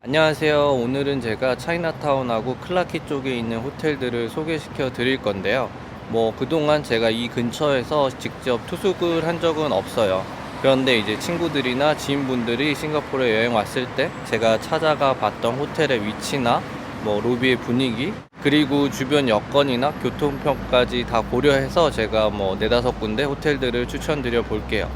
안녕하세요. 오늘은 제가 차이나타운하고 클라키 쪽에 있는 호텔들을 소개시켜 드릴 건데요. 뭐 그동안 제가 이 근처에서 직접 투숙을 한 적은 없어요. 그런데 이제 친구들이나 지인분들이 싱가포르에 여행 왔을 때 제가 찾아가 봤던 호텔의 위치나 뭐 로비의 분위기 그리고 주변 여건이나 교통편까지 다 고려해서 제가 뭐 네다섯 군데 호텔들을 추천드려 볼게요.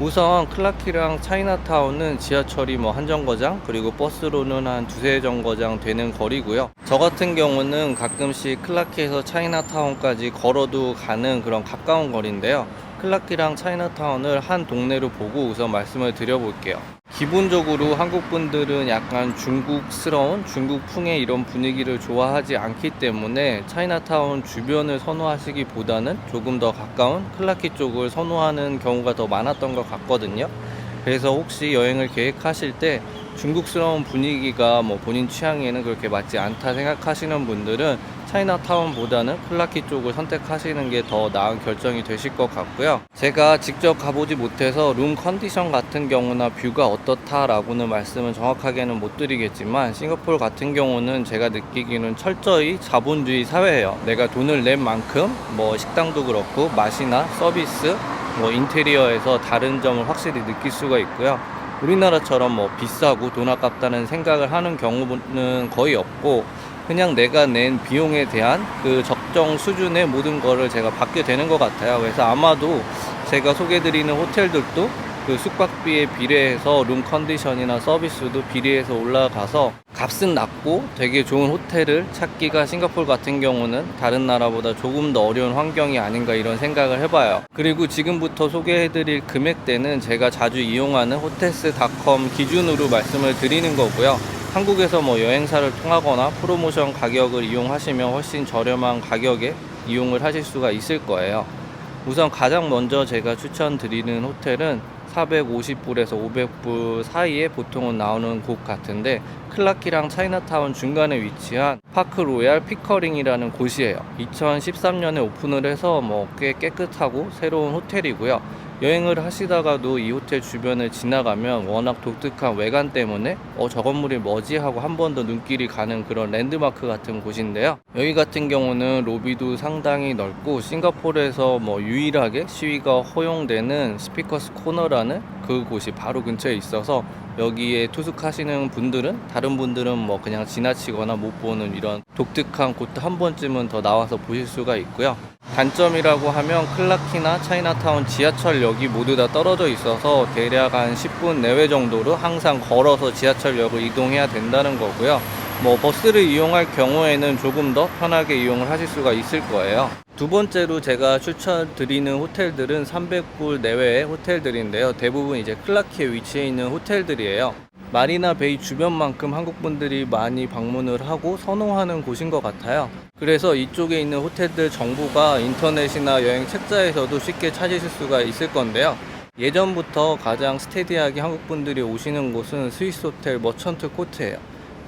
우선 클라키랑 차이나타운은 지하철이 뭐 한 정거장 그리고 버스로는 한 두세 정거장 되는 거리고요. 저 같은 경우는 가끔씩 클라키에서 차이나타운까지 걸어도 가는 그런 가까운 거리인데요. 클라키랑 차이나타운을 한 동네로 보고 우선 말씀을 드려볼게요. 기본적으로 한국 분들은 약간 중국스러운 중국풍의 이런 분위기를 좋아하지 않기 때문에 차이나타운 주변을 선호하시기보다는 조금 더 가까운 클라키 쪽을 선호하는 경우가 더 많았던 것 같거든요. 그래서 혹시 여행을 계획하실 때 중국스러운 분위기가 뭐 본인 취향에는 그렇게 맞지 않다 생각하시는 분들은 차이나타운보다는 클라키 쪽을 선택하시는 게 더 나은 결정이 되실 것 같고요. 제가 직접 가보지 못해서 룸 컨디션 같은 경우나 뷰가 어떻다라고는 말씀을 정확하게는 못 드리겠지만 싱가포르 같은 경우는 제가 느끼기는 철저히 자본주의 사회예요. 내가 돈을 낸 만큼 뭐 식당도 그렇고 맛이나 서비스 뭐 인테리어에서 다른 점을 확실히 느낄 수가 있고요. 우리나라처럼 뭐 비싸고 돈 아깝다는 생각을 하는 경우는 거의 없고 그냥 내가 낸 비용에 대한 그 적정 수준의 모든 거를 제가 받게 되는 것 같아요. 그래서 아마도 제가 소개드리는 호텔들도 그 숙박비에 비례해서 룸 컨디션이나 서비스도 비례해서 올라가서 값은 낮고 되게 좋은 호텔을 찾기가 싱가포르 같은 경우는 다른 나라보다 조금 더 어려운 환경이 아닌가 이런 생각을 해봐요. 그리고 지금부터 소개해드릴 금액대는 제가 자주 이용하는 호텔스닷컴 기준으로 말씀을 드리는 거고요. 한국에서 뭐 여행사를 통하거나 프로모션 가격을 이용하시면 훨씬 저렴한 가격에 이용을 하실 수가 있을 거예요. 우선 가장 먼저 제가 추천드리는 호텔은 450불에서 500불 사이에 보통은 나오는 곳 같은데 클라키랑 차이나타운 중간에 위치한 파크 로얄 피커링이라는 곳이에요. 2013년에 오픈을 해서 뭐 꽤 깨끗하고 새로운 호텔이고요. 여행을 하시다가도 이 호텔 주변을 지나가면 워낙 독특한 외관 때문에 어 저 건물이 뭐지 하고 한 번 더 눈길이 가는 그런 랜드마크 같은 곳인데요. 여기 같은 경우는 로비도 상당히 넓고 싱가포르에서 뭐 유일하게 시위가 허용되는 스피커스 코너라는 그 곳이 바로 근처에 있어서 여기에 투숙하시는 분들은 다른 분들은 뭐 그냥 지나치거나 못 보는 이런 독특한 곳도 한 번쯤은 더 나와서 보실 수가 있고요. 단점이라고 하면 클라키나 차이나타운 지하철역이 모두 다 떨어져 있어서 대략 한 10분 내외 정도로 항상 걸어서 지하철역을 이동해야 된다는 거고요. 뭐 버스를 이용할 경우에는 조금 더 편하게 이용을 하실 수가 있을 거예요. 두 번째로 제가 추천드리는 호텔들은 300불 내외의 호텔들인데요. 대부분 이제 클라키에 위치해 있는 호텔들이에요. 마리나 베이 주변만큼 한국 분들이 많이 방문을 하고 선호하는 곳인 것 같아요. 그래서 이쪽에 있는 호텔들 정보가 인터넷이나 여행 책자에서도 쉽게 찾으실 수가 있을 건데요. 예전부터 가장 스테디하게 한국 분들이 오시는 곳은 스위스 호텔 머천트 코트예요.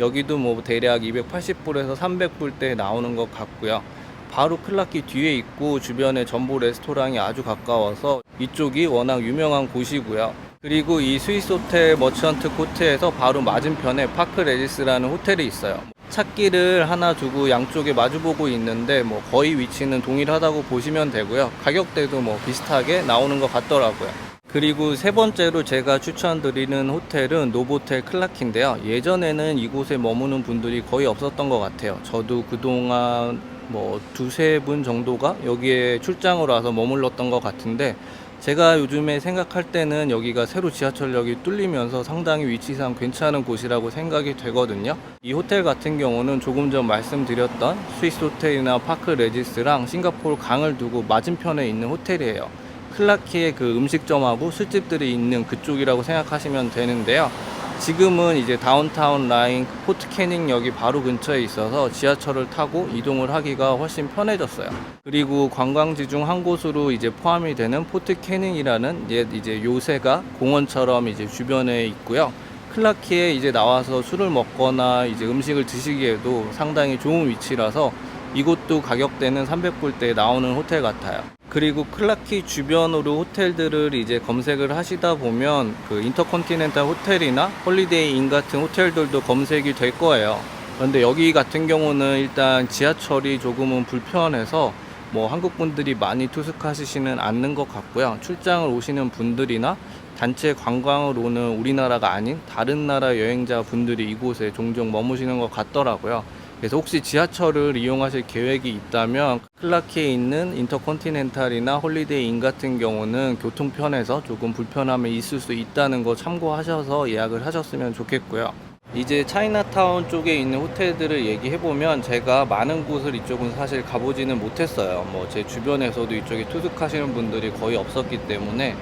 여기도 뭐 대략 280불에서 300불대 나오는 것 같고요. 바로 클라키 뒤에 있고 주변에 전보 레스토랑이 아주 가까워서 이쪽이 워낙 유명한 곳이고요. 그리고 이 스위스 호텔 머천트 코트에서 바로 맞은편에 파크 레지스라는 호텔이 있어요. 찾기를 하나 두고 양쪽에 마주보고 있는데 뭐 거의 위치는 동일하다고 보시면 되고요. 가격대도 뭐 비슷하게 나오는 것 같더라고요. 그리고 세 번째로 제가 추천드리는 호텔은 노보텔 클라키인데요. 예전에는 이곳에 머무는 분들이 거의 없었던 것 같아요. 저도 그동안 뭐 두세 분 정도가 여기에 출장을 와서 머물렀던 것 같은데 제가 요즘에 생각할 때는 여기가 새로 지하철역이 뚫리면서 상당히 위치상 괜찮은 곳이라고 생각이 되거든요. 이 호텔 같은 경우는 조금 전 말씀드렸던 스위스 호텔이나 파크 레지스랑 싱가포르 강을 두고 맞은편에 있는 호텔이에요. 클라키의 그 음식점하고 술집들이 있는 그쪽이라고 생각하시면 되는데요. 지금은 이제 다운타운 라인 포트 캐닝역이 바로 근처에 있어서 지하철을 타고 이동을 하기가 훨씬 편해졌어요. 그리고 관광지 중 한 곳으로 이제 포함이 되는 포트 캐닝이라는 옛 이제 요새가 공원처럼 이제 주변에 있고요. 클라키에 이제 나와서 술을 먹거나 이제 음식을 드시기에도 상당히 좋은 위치라서 이곳도 가격대는 300불대에 나오는 호텔 같아요. 그리고 클라키 주변으로 호텔들을 이제 검색을 하시다 보면 그 인터컨티넨탈 호텔이나 홀리데이 인 같은 호텔들도 검색이 될 거예요. 그런데 여기 같은 경우는 일단 지하철이 조금은 불편해서 뭐 한국 분들이 많이 투숙하시지는 않는 것 같고요. 출장을 오시는 분들이나 단체 관광을 오는 우리나라가 아닌 다른 나라 여행자 분들이 이곳에 종종 머무시는 것 같더라고요. 그래서 혹시 지하철을 이용하실 계획이 있다면 클라키에 있는 인터컨티넨탈이나 홀리데이 인 같은 경우는 교통편에서 조금 불편함이 있을 수 있다는 거 참고하셔서 예약을 하셨으면 좋겠고요. 이제 차이나타운 쪽에 있는 호텔들을 얘기해 보면 제가 많은 곳을 이쪽은 사실 가보지는 못했어요. 뭐 제 주변에서도 이쪽에 투숙하시는 분들이 거의 없었기 때문에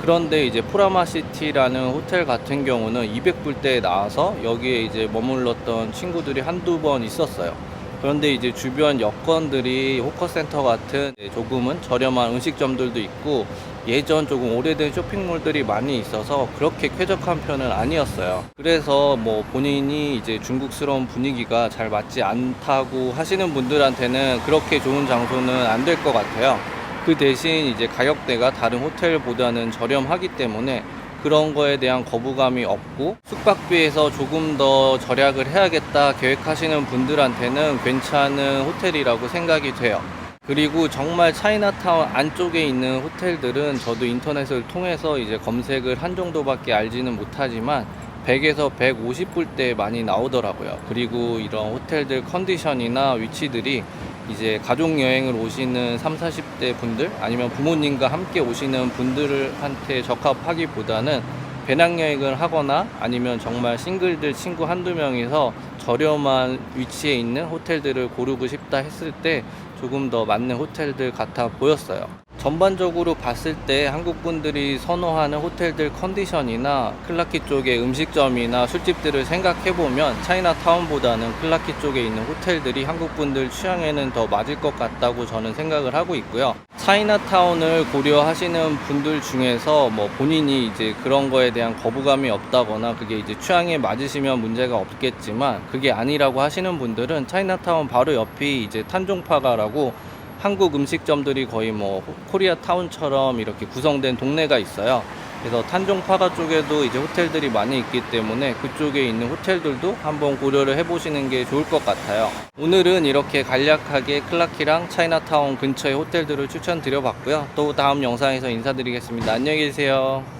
그런데 이제 프라마시티라는 호텔 같은 경우는 200불대에 나와서 여기에 이제 머물렀던 친구들이 한두 번 있었어요. 그런데 이제 주변 여건들이 호커센터 같은 조금은 저렴한 음식점들도 있고 예전 조금 오래된 쇼핑몰들이 많이 있어서 그렇게 쾌적한 편은 아니었어요. 그래서 뭐 본인이 이제 중국스러운 분위기가 잘 맞지 않다고 하시는 분들한테는 그렇게 좋은 장소는 안 될 것 같아요. 그 대신 이제 가격대가 다른 호텔보다는 저렴하기 때문에 그런 거에 대한 거부감이 없고 숙박비에서 조금 더 절약을 해야겠다 계획하시는 분들한테는 괜찮은 호텔이라고 생각이 돼요. 그리고 정말 차이나타운 안쪽에 있는 호텔들은 저도 인터넷을 통해서 이제 검색을 한 정도밖에 알지는 못하지만 100에서 150불대 많이 나오더라고요. 그리고 이런 호텔들 컨디션이나 위치들이 이제 가족 여행을 오시는 3, 40대 분들 아니면 부모님과 함께 오시는 분들한테 적합하기보다는 배낭여행을 하거나 아니면 정말 싱글들 친구 한두 명이서 저렴한 위치에 있는 호텔들을 고르고 싶다 했을 때 조금 더 맞는 호텔들 같아 보였어요. 전반적으로 봤을 때 한국 분들이 선호하는 호텔들 컨디션이나 클라키 쪽의 음식점이나 술집들을 생각해 보면 차이나타운보다는 클라키 쪽에 있는 호텔들이 한국 분들 취향에는 더 맞을 것 같다고 저는 생각을 하고 있고요. 차이나타운을 고려하시는 분들 중에서 뭐 본인이 이제 그런 거에 대한 거부감이 없다거나 그게 이제 취향에 맞으시면 문제가 없겠지만 그게 아니라고 하시는 분들은 차이나타운 바로 옆이 이제 탄종파가라고 한국 음식점들이 거의 뭐 코리아 타운처럼 이렇게 구성된 동네가 있어요. 그래서 탄종파가 쪽에도 이제 호텔들이 많이 있기 때문에 그쪽에 있는 호텔들도 한번 고려를 해보시는 게 좋을 것 같아요. 오늘은 이렇게 간략하게 클라키랑 차이나타운 근처의 호텔들을 추천드려 봤고요. 또 다음 영상에서 인사드리겠습니다. 안녕히 계세요.